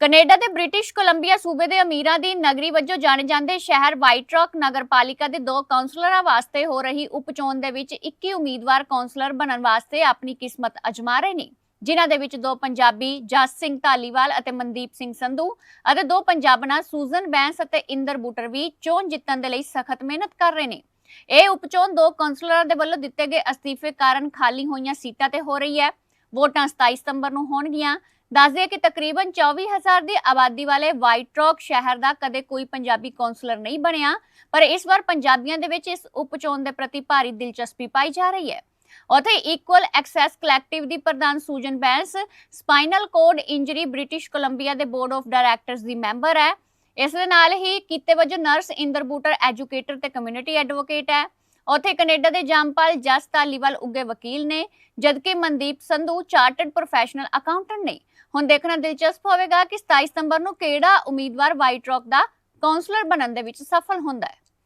Canada ਦੇ British Columbia ਸੂਬੇ ਦੇ ਅਮੀਰਾਂ ਦੀ ਨਗਰੀ ਵਜੋਂ ਜਾਣੇ ਜਾਂਦੇ ਸ਼ਹਿਰ ਵਾਈਟ ਰੌਕ ਨਗਰਪਾਲਿਕਾ ਦੇ ਦੋ ਕਾਉਂਸਲਰਾਂ ਵਾਸਤੇ ਹੋ ਰਹੀ ਉਪਚੋਣ ਦੇ ਵਿੱਚ 21 ਉਮੀਦਵਾਰ ਕਾਉਂਸਲਰ ਬਣਨ ਵਾਸਤੇ ਆਪਣੀ ਕਿਸਮਤ ਅਜਮਾ ਰਹੇ ਨੇ, ਜਿਨ੍ਹਾਂ ਦੇ ਵਿੱਚ ਦੋ ਪੰਜਾਬੀ, ਜਸ ਸਿੰਘ ਧਾਲੀਵਾਲ ਅਤੇ ਮਨਦੀਪ ਸਿੰਘ ਸੰਧੂ ਅਤੇ ਦੋ ਪੰਜਾਬਣਾਂ ਸੂਜ਼ਨ ਬੈਂਸ ਅਤੇ ਇੰਦਰ ਬੂਟਰ ਵੀ ਚੋਣ ਜਿੱਤਣ ਦੇ ਲਈ ਸਖਤ ਮਿਹਨਤ ਕਰ ਰਹੇ ਨੇ। ਇਹ ਉਪਚੋਣ ਦੋ ਕਾਉਂਸਲਰਾਂ ਦੇ ਵੱਲੋਂ ਦਿੱਤੇ ਗਏ ਅਸਤੀਫੇ ਕਾਰਨ ਖਾਲੀ ਹੋਈਆਂ ਸੀਟਾਂ ਤੇ ਹੋ ਰਹੀ ਹੈ। ਵੋਟਾਂ 27 ਸਤੰਬਰ ਨੂੰ ਹੋਣਗੀਆਂ। ਦੱਸ ਦਈਏ ਕਿ ਤਕਰੀਬਨ 24000 ਦੀ ਆਬਾਦੀ ਵਾਲੇ ਵਾਈਟ ਰੌਕ ਸ਼ਹਿਰ ਦਾ ਕਦੇ ਕੋਈ ਪੰਜਾਬੀ ਕੌਂਸਲਰ ਨਹੀਂ ਬਣਿਆ, ਪਰ ਇਸ ਵਾਰ ਪੰਜਾਬੀਆਂ ਦੇ ਵਿੱਚ ਇਸ ਉਪਚੋਣ ਦੇ ਪ੍ਰਤੀ ਭਾਰੀ ਦਿਲਚਸਪੀ ਪਾਈ ਜਾ ਰਹੀ ਹੈ। ਉਥੇ ਇਕੁਅਲ ਐਕਸੈਸ ਕਲੈਕਟਿਵ ਦੀ ਪ੍ਰਧਾਨ Susan Bains spinal cord injury British Columbia ਦੇ ਬੋਰਡ ਆਫ ਡਾਇਰੈਕਟਰਸ ਦੀ ਮੈਂਬਰ ਹੈ। ਇਸ ਦੇ ਨਾਲ ਹੀ ਕੀਤੇ ਵਜੋਂ ਨਰਸ ਇੰਦਰ ਬੂਟਰ ਐਜੂਕੇਟਰ ਤੇ ਕਮਿਊਨਿਟੀ ਐਡਵੋਕੇਟ ਹੈ। ਉਥੇ ਕੈਨੇਡਾ ਦੇ ਜਾਮਪਾਲ ਜਸ ਤਾਲੀਵਾਲ ਉੱਗੇ ਵਕੀਲ ਨੇ, ਜਦਕਿ Mandeep Sandhu chartered professional accountant ਨੇ। ਹੁਣ ਦੇਖਣਾ ਦਿਲਚਸਪ ਹੋਵੇਗਾ ਕਿ 27 ਸਤੰਬਰ ਨੂੰ ਕਿਹੜਾ ਉਮੀਦਵਾਰ ਵਾਈਟ ਰੌਕ ਦਾ ਕਾਉਂਸਲਰ ਬਣਨ ਦੇ ਵਿੱਚ ਸਫਲ ਹੁੰਦਾ ਹੈ।